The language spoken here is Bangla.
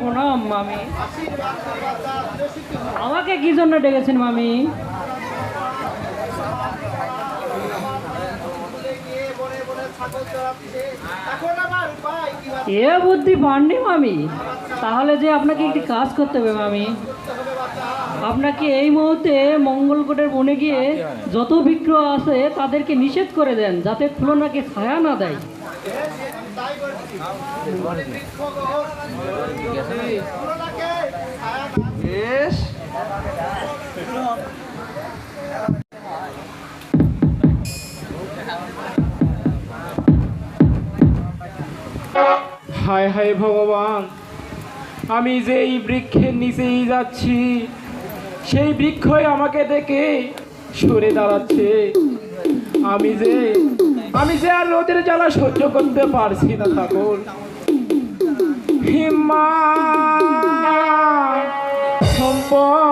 প্রণাম, মামি। আমাকে কি জন্য ডেকেছেন, মামি? এ বুদ্ধি পাননি, মামি। তাহলে যে আপনাকে একটি কাজ করতে হবে, মামি। আপনাকে এই মুহূর্তে মঙ্গলকোটের বনে গিয়ে যত বিক্রয় আছে তাদেরকে নিষেধ করে দেন, যাতে তুলনাকে ছায়া না দেয়। হায় হায় ভগবান। আমি যেই বৃক্ষের নিচেই যাচ্ছি, সেই বৃক্ষই আমাকে দেখে সরে দাঁড়াচ্ছে। আমি যে আমি যে আর রোদের জ্বালা সহ্য করতে পারছি না তখন হিমা সম্পদ